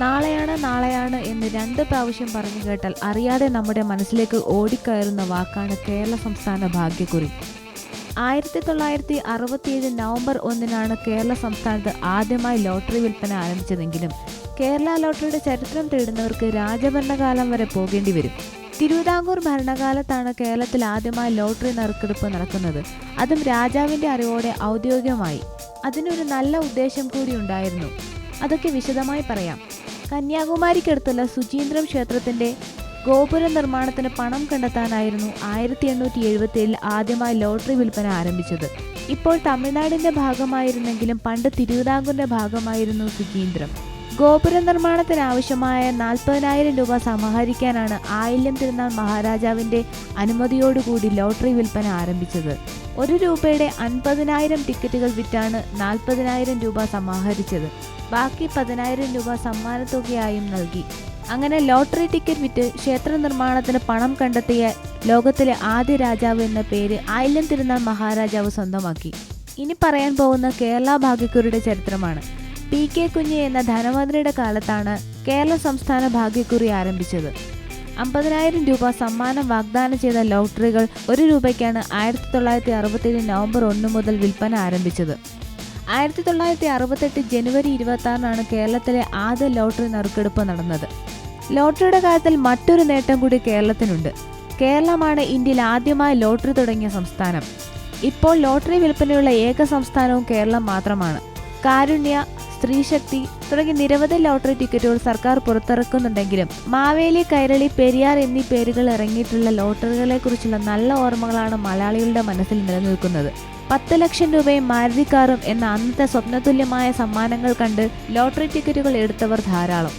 നാളെയാണ് നാളെയാണ് എന്ന് രണ്ട് പ്രാവശ്യം പറഞ്ഞു കേട്ടാൽ അറിയാതെ നമ്മുടെ മനസ്സിലേക്ക് ഓടിക്കയറുന്ന വാക്കാണ് കേരള സംസ്ഥാന ഭാഗ്യക്കുറി. ആയിരത്തി തൊള്ളായിരത്തി അറുപത്തിയേഴ് നവംബർ ഒന്നിനാണ് കേരള സംസ്ഥാനത്ത് ആദ്യമായി ലോട്ടറി വിൽപ്പന ആരംഭിച്ചതെങ്കിലും കേരള ലോട്ടറിയുടെ ചരിത്രം തേടുന്നവർക്ക് രാജഭരണകാലം വരെ പോകേണ്ടി വരും. തിരുവിതാംകൂർ ഭരണകാലത്താണ് കേരളത്തിൽ ആദ്യമായി ലോട്ടറി നറുക്കെടുപ്പ് നടക്കുന്നത്. അതും രാജാവിന്റെ അറിവോടെ ഔദ്യോഗികമായി. അതിനൊരു നല്ല ഉദ്ദേശം കൂടി ഉണ്ടായിരുന്നു. അതൊക്കെ വിശദമായി പറയാം. കന്യാകുമാരിക്കടുത്തുള്ള സുചീന്ദ്രം ക്ഷേത്രത്തിന്റെ ഗോപുര നിർമ്മാണത്തിന് പണം കണ്ടെത്താനായിരുന്നു ആയിരത്തി എണ്ണൂറ്റി എഴുപത്തി ഏഴിൽ ആദ്യമായി ലോട്ടറി വിൽപ്പന ആരംഭിച്ചത്. ഇപ്പോൾ തമിഴ്നാടിന്റെ ഭാഗമായിരുന്നെങ്കിലും പണ്ട് തിരുവിതാംകൂറിന്റെ ഭാഗമായിരുന്നു സുചീന്ദ്രം. ഗോപുര നിർമ്മാണത്തിനാവശ്യമായ നാൽപ്പതിനായിരം രൂപ സമാഹരിക്കാനാണ് ആയില്യം തിരുനാൾ മഹാരാജാവിന്റെ അനുമതിയോടുകൂടി ലോട്ടറി വിൽപ്പന ആരംഭിച്ചത്. ഒരു രൂപയുടെ അൻപതിനായിരം ടിക്കറ്റുകൾ വിറ്റാണ് നാൽപ്പതിനായിരം രൂപ സമാഹരിച്ചത്. ബാക്കി പതിനായിരം രൂപ സമ്മാനത്തുകയായും നൽകി. അങ്ങനെ ലോട്ടറി ടിക്കറ്റ് വിറ്റ് ക്ഷേത്ര നിർമ്മാണത്തിന് പണം കണ്ടെത്തിയ ലോകത്തിലെ ആദ്യ രാജാവ് എന്ന പേര് ആയില്യം തിരുനാൾ മഹാരാജാവ് സ്വന്തമാക്കി. ഇനി പറയാൻ പോകുന്ന കേരള ഭാഗ്യക്കുരുടെ ചരിത്രമാണ്. പി കെ കുഞ്ഞ് എന്ന ധനമന്ത്രിയുടെ കാലത്താണ് കേരള സംസ്ഥാന ഭാഗ്യക്കുറി ആരംഭിച്ചത്. അമ്പതിനായിരം രൂപ സമ്മാനം വാഗ്ദാനം ചെയ്ത ലോട്ടറികൾ ഒരു രൂപയ്ക്കാണ് ആയിരത്തി തൊള്ളായിരത്തി അറുപത്തേഴ് നവംബർ ഒന്ന് മുതൽ വിൽപ്പന ആരംഭിച്ചത്. ആയിരത്തി തൊള്ളായിരത്തി അറുപത്തെട്ട് ജനുവരി ഇരുപത്തി കേരളത്തിലെ ആദ്യ ലോട്ടറി നറുക്കെടുപ്പ് നടന്നത്. ലോട്ടറിയുടെ കാര്യത്തിൽ മറ്റൊരു നേട്ടം കൂടി കേരളത്തിനുണ്ട്. കേരളമാണ് ഇന്ത്യയിൽ ആദ്യമായി ലോട്ടറി തുടങ്ങിയ സംസ്ഥാനം. ഇപ്പോൾ ലോട്ടറി വിൽപ്പനയുള്ള ഏക സംസ്ഥാനവും കേരളം മാത്രമാണ്. കാരുണ്യ സ്ത്രീശക്തി തുടങ്ങി നിരവധി ലോട്ടറി ടിക്കറ്റുകൾ സർക്കാർ പുറത്തിറക്കുന്നുണ്ടെങ്കിലും മാവേലി കൈരളി പെരിയാർ എന്നീ പേരുകൾ ഇറങ്ങിയിട്ടുള്ള ലോട്ടറികളെ കുറിച്ചുള്ള നല്ല ഓർമ്മകളാണ് മലയാളികളുടെ മനസ്സിൽ നിലനിൽക്കുന്നത്. പത്ത് ലക്ഷം രൂപയും മാരുതി കാറും എന്ന അന്നത്തെ സ്വപ്നതുല്യമായ സമ്മാനങ്ങൾ കണ്ട് ലോട്ടറി ടിക്കറ്റുകൾ എടുത്തവർ ധാരാളം.